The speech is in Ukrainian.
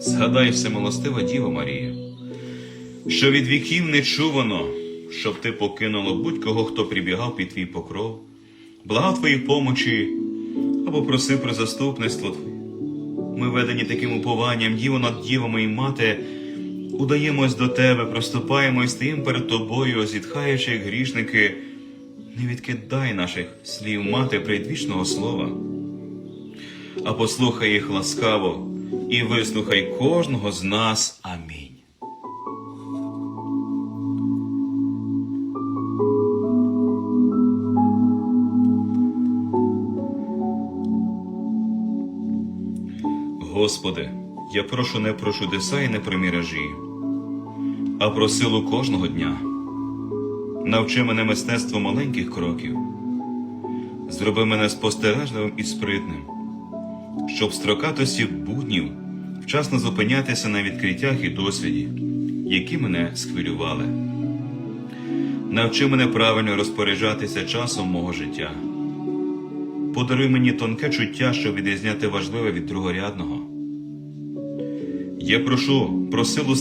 Згадай всемилостива Діва Марія, що від віків не чувано, щоб ти покинула будь-кого, хто прибігав під твій покров, благав твоїй помочі або просив про заступництво Твоє. Ми ведені таким упованням, Діво над дівами і мати, удаємось до тебе, проступаємо і стоїмо перед тобою, зітхаючи, грішники. Не відкидай наших слів, мати предвічного слова, а послухай їх ласкаво і вислухай кожного з нас. Амінь. Господи, я прошу не про чудеса і не про міражі, а про силу кожного дня. Навчи мене мистецтво маленьких кроків, зроби мене спостережливим і спритним, щоб строкатості буднів вчасно зупинятися на відкриттях і досвіді, які мене схвилювали. Навчи мене правильно розпоряджатися часом мого життя. Подаруй мені тонке чуття, щоб відрізняти важливе від другорядного. Я прошу про силу